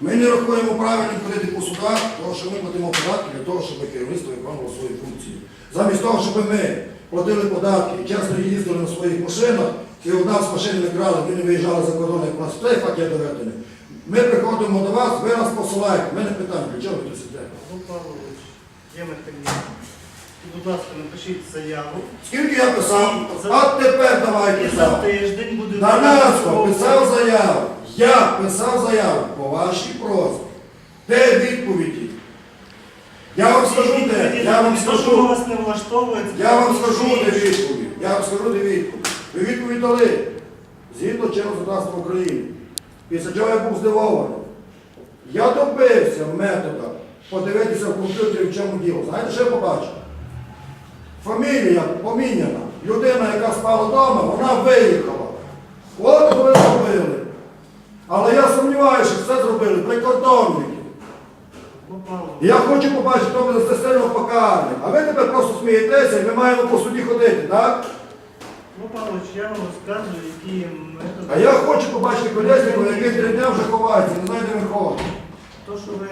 Ми не рахуємо правильним ходити по судах, тому що ми платимо податки для того, щоб керівництво виконувало свої функції. Замість того, щоб ми платили податки і чесно їздили на своїх машинах, і у нас машини не крали, ми не виїжджали за кордон, як у нас той пакет доведений. Ми приходимо до вас, ви нас посилаєте. У мене питання, для чого ви тут сидите? Павло Павлович, є. І, будь ласка, напишіть заяву. Скільки я писав? А тепер давай І за тиждень буде Нарнацько писав заяву. Я писав заяву по вашій просьбі. Де відповіді? Я вам скажу де. Я вам скажу. вас не влаштовує, Я вам скажу, де відповідь. Я вам скажу, де відповідь. Ви відповідь дали. Згідно чинного законодавства України. Після чого я був здивований. Я добився метода подивитися в комп'ютері, в чому діло. Знаєте, що я побачив? Фамілія поміняна. Людина, яка спала вдома, вона виїхала. Але я сумніваюся, що це зробили прикордонники. І Я хочу побачити, хто буде за сильно покараний. А ви тепер просто смієтеся і ми маємо по суді ходити, так? Ну, Павлович, я вам розказую, які методи. А я хочу побачити колесників, який три дня вже ховається, не знайде де він ходить. То, що ви